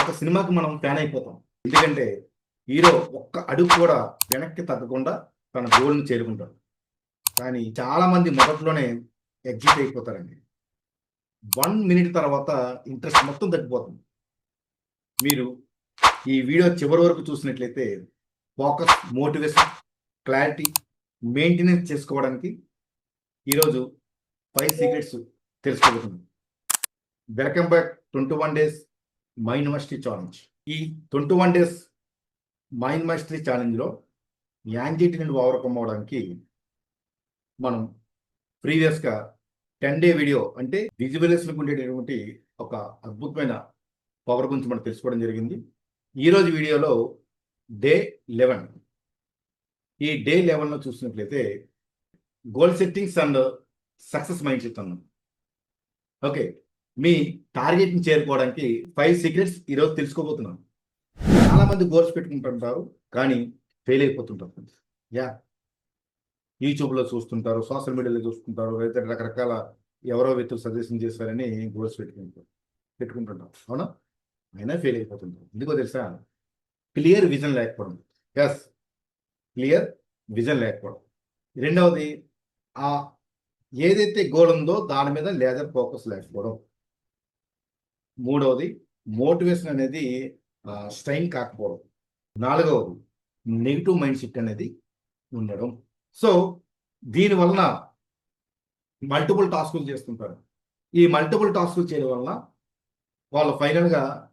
ఒక సినిమాకి మనం ఫ్యాన్ అయిపోతాం. ఎందుకంటే హీరో ఒక్క అడుగు కూడా వెనక్కి తగ్గకుండా తన గోల్ని చేరుకుంటాడు. కానీ చాలా మంది మొదట్లోనే ఎగ్జిట్ అయిపోతారండి. వన్ మినిట్ తర్వాత ఇంట్రెస్ట్ మొత్తం తగ్గిపోతుంది. మీరు ఈ వీడియో చివరి వరకు చూసినట్లయితే ఫోకస్ మోటివేషన్ క్లారిటీ మెయింటెనెన్స్ చేసుకోవడానికి ఈరోజు ఫైవ్ సీక్రెట్స్ తెలుసుకోబోతున్నాం. Welcome back twenty one days మా యూనివర్సిటీ ఛాలెంజ్ ఈ ట్వంటీ వన్ డేస్ మా యూనివర్సిటీ ఛాలెంజ్లో యాంగ్జైటీ నుండి ఓవర్కమ్ అవ్వడానికి మనం ప్రీవియస్గా టెన్ డే వీడియో అంటే విజువలైజ్లకు ఉండేటటువంటి ఒక అద్భుతమైన పవర్ గురించి మనం తెలుసుకోవడం జరిగింది. ఈరోజు వీడియోలో డే లెవెన్ ఈ డే లెవెన్లో చూసినట్లయితే goal settings and success mind set అన్నాం. ఓకే మీ టార్గెట్ని చేరుకోవడానికి ఫైవ్ సీక్రెట్స్ ఈరోజు తెలుసుకోబోతున్నాం. చాలా మంది గోల్స్ పెట్టుకుంటుంటారు కానీ ఫెయిల్ అయిపోతుంటారు యా. యూట్యూబ్లో చూస్తుంటారు సోషల్ మీడియాలో చూస్తుంటారు లేదా రకరకాల ఎవరో వ్యక్తులు సజెషన్ చేశారని గోల్స్ పెట్టుకుంటారు పెట్టుకుంటుంటారు అవునా? అయినా ఫెయిల్ అయిపోతుంటారు. ఎందుకో తెలుసా? క్లియర్ విజన్ లేకపోవడం. ఎస్ క్లియర్ విజన్ లేకపోవడం. రెండవది ఆ ఏదైతే గోల్ ఉందో దాని మీద లేజర్ ఫోకస్ లేకపోవడం. మూడవది మోటివేషన్ అనేది స్ట్రైన్ కాకపోవడం. నాలుగవది నెగిటివ్ మైండ్ సెట్ అనేది ఉండడం. సో దీనివలన మల్టిపుల్ టాస్కులు చేస్తుంటారు. ఈ మల్టిపుల్ టాస్కులు చేయడం వలన వాళ్ళు ఫైనల్గా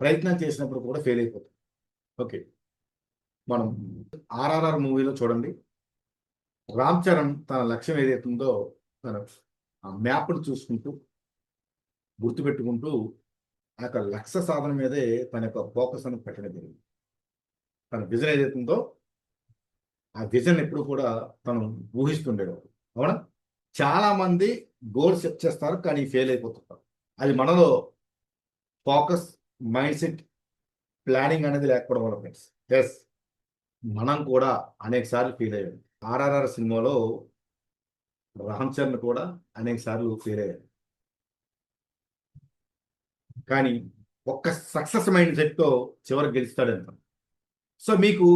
ప్రయత్నం చేసినప్పుడు కూడా ఫెయిల్ అయిపోతారు. ఓకే. మనం ఆర్ఆర్ఆర్ మూవీలో చూడండి. రామ్ చరణ్ తన లక్ష్యం ఏదైతుందో తన మ్యాప్ను చూసుకుంటూ గుర్తుపెట్టుకుంటూ ఆ యొక్క లక్ష్య సాధన మీదే తన యొక్క ఫోకస్ అని పెట్టడం జరిగింది. తన విజన్ ఏదైతుందో ఆ విజన్ ఎప్పుడు కూడా తను ఊహిస్తుండేవాడు. అవునా? చాలా మంది గోల్ సెట్ చేస్తారు కానీ ఫెయిల్ అయిపోతుంటారు. అది మనలో ఫోకస్ మైండ్ సెట్ ప్లానింగ్ అనేది లేకపోవడం వల్ల ఫ్రెండ్స్ ఎస్ మనం కూడా అనేక సార్లు ఫెయిల్ ఆర్ఆర్ఆర్ సినిమాలో రామ్ చరణ్ కూడా అనేక సార్లు ఫెయిల్ అయ్యాడు. కానీ ఒక్క సక్సెస్ మైండ్ సెట్తో చివరికి గెలుస్తాడంట సో మీకు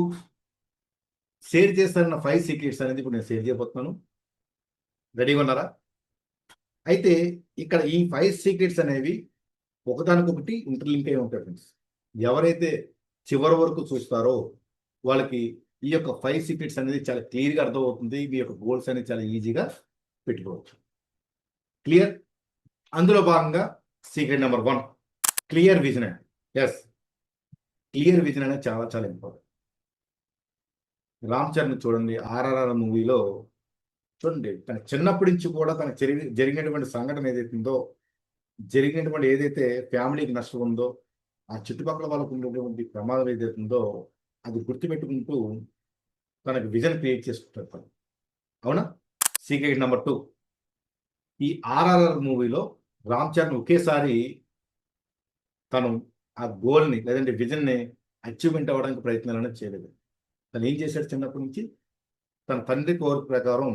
షేర్ చేస్తారన్న ఫైవ్ సీక్రెట్స్ అనేది ఇప్పుడు నేను షేర్ చేయబోతున్నాను. రెడీగా ఉన్నారా? అయితే ఇక్కడ ఈ ఫైవ్ సీక్రెట్స్ అనేవి ఒకదానికొకటి ఇంటర్లింక్ అయి ఉంటాయి ఫ్రెండ్స్ ఎవరైతే చివరి వరకు చూస్తారో వాళ్ళకి ఈ యొక్క ఫైవ్ సీక్రెట్స్ అనేది చాలా క్లియర్గా అర్థమవుతుంది. మీ యొక్క గోల్స్ అనేది చాలా ఈజీగా పెట్టుకోవచ్చు. క్లియర్ అందులో భాగంగా secret number one clear vision అండి. ఎస్ క్లియర్ విజన్ అనేది చాలా చాలా ఇంపార్టెంట్. రామ్ చరణ్ చూడండి ఆర్ఆర్ఆర్ మూవీలో చూడండి తన చిన్నప్పటి నుంచి కూడా తనకు జరిగి జరిగినటువంటి సంఘటన ఏదైతుందో జరిగినటువంటి ఏదైతే ఫ్యామిలీకి నష్టం ఉందో ఆ చుట్టుపక్కల వాళ్ళకు ఉన్నటువంటి ప్రమాదం ఏదైతుందో అది గుర్తుపెట్టుకుంటూ తనకు విజన్ క్రియేట్ చేసుకుంటారు తను. అవునా? Secret number two. ఈ ఆర్ఆర్ఆర్ మూవీలో రామ్ చరణ్ ఒకేసారి తను ఆ గోల్ని లేదంటే విజన్ని అచీవ్మెంట్ అవ్వడానికి ప్రయత్నాలు అనేది చేయలేదు. తను ఏం చేశాడు చిన్నప్పటి నుంచి? తన తండ్రి కోరిక ప్రకారం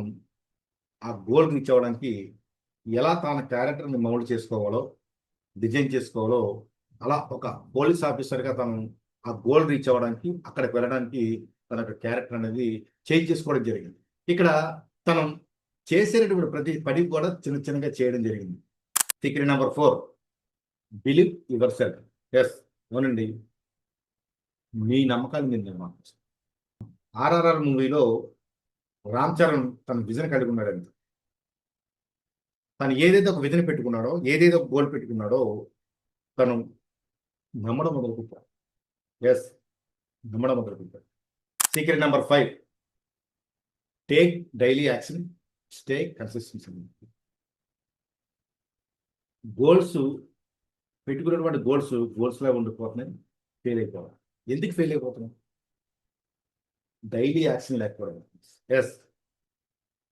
ఆ గోల్ రీచ్ అవ్వడానికి ఎలా తన క్యారెక్టర్ని మౌల్డ్ చేసుకోవాలో డిజైన్ చేసుకోవాలో అలా ఒక పోలీస్ ఆఫీసర్గా తను ఆ గోల్ రీచ్ అవ్వడానికి అక్కడికి వెళ్ళడానికి తన యొక్క క్యారెక్టర్ అనేది చేంజ్ చేసుకోవడం జరిగింది. ఇక్కడ తను చేసేటటువంటి ప్రతి పని కూడా చిన్న చిన్నగా చేయడం జరిగింది. Secret number four. Believe yourself. Yes అవునండి. మీ నమ్మకాలు మీరు నిర్మాణం ఆర్ఆర్ఆర్ మూవీలో రామ్ చరణ్ తన విజన్ కలిగి ఉన్నాడంట. తను ఏదైతే ఒక విజన్ పెట్టుకున్నాడో ఏదైతే ఒక గోల్ పెట్టుకున్నాడో తను నమ్మడం మొదలుపెట్టాడు. ఎస్ నమ్మడం మొదలుపెట్టాడు. Secret number five take daily action stay consistency goals పెట్టుకున్నటువంటి గోల్స్ గోల్స్లా ఉండిపోతున్నాయి ఫెయిల్ అయిపోవాలి. ఎందుకు ఫెయిల్ అయిపోతున్నాం డైలీ యాక్షన్ లేకపోవడం. ఎస్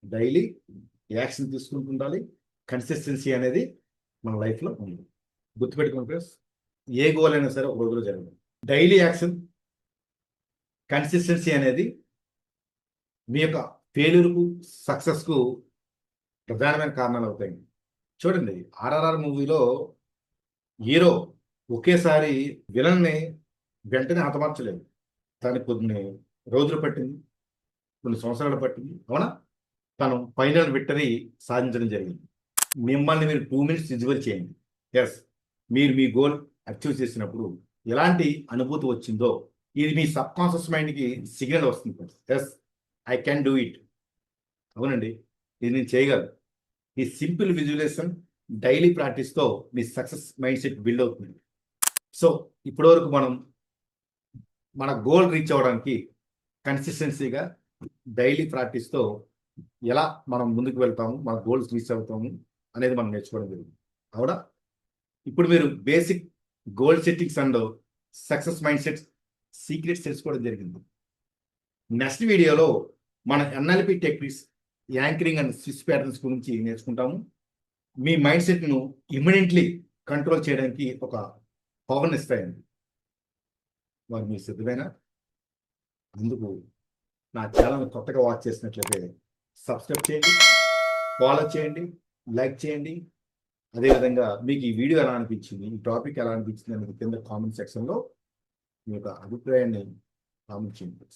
డైలీ యాక్షన్ తీసుకుంటూ ఉండాలి కన్సిస్టెన్సీ అనేది మన లైఫ్లో ఉంది. గుర్తుపెట్టుకుని ప్లస్ ఏ గోల్ అయినా సరే ఒక రోజులో జరగదు. డైలీ యాక్షన్ కన్సిస్టెన్సీ అనేది మీ యొక్క ఫెయిల్యూర్కు సక్సెస్కు ప్రధానమైన కారణాలు అవుతాయి. చూడండి ఆర్ఆర్ఆర్ మూవీలో హీరో ఒకేసారి విలన్ని వెంటనే హతమార్చలేదు. దానికి కొన్ని రోజులు పట్టింది కొన్ని సంవత్సరాలు పట్టింది. అవునా? తను ఫైనల్ విక్టరీ సాధించడం జరిగింది. మిమ్మల్ని మీరు టూ మినిట్స్ విజువల్ చేయండి. ఎస్ మీరు మీ గోల్ అచీవ్ చేసినప్పుడు ఎలాంటి అనుభూతి వచ్చిందో ఇది మీ సబ్ కాన్షియస్ మైండ్కి సిగ్నల్ వస్తుంది yes I can do it. అవునండి ఇది నేను చేయగలను. ఈ సింపుల్ విజువలేషన్ డైలీ ప్రాక్టీస్తో మీ సక్సెస్ మైండ్ సెట్ బిల్డ్ అవుతుంది. సో ఇప్పటివరకు మనం మన గోల్ రీచ్ అవ్వడానికి కన్సిస్టెన్సీగా డైలీ ప్రాక్టీస్తో ఎలా మనం ముందుకు వెళ్తాము మన గోల్స్ రీచ్ అవుతాము అనేది మనం నేర్చుకోవడం జరిగింది. అవునా? ఇప్పుడు మీరు basic goal settings and success mind sets secrets తెలుసుకోవడం జరిగింది. నెక్స్ట్ వీడియోలో మన NLP techniques anchoring and switch patterns గురించి నేర్చుకుంటాము. మీ మైండ్ సెట్ను ఇమ్మీడియట్లీ కంట్రోల్ చేయడానికి ఒక పవర్ని ఇస్తాయండి. మరి మీరు సిద్ధమేనా? అందుకు నా ఛానల్ కొత్తగా వాచ్ చేసినట్లయితే సబ్స్క్రైబ్ చేయండి ఫాలో చేయండి లైక్ చేయండి. అదేవిధంగా మీకు ఈ వీడియో ఎలా అనిపించింది ఈ టాపిక్ ఎలా అనిపించింది అనేది కింద కామెంట్ సెక్షన్లో మీ యొక్క అభిప్రాయాన్ని కామెంట్ చేయండి.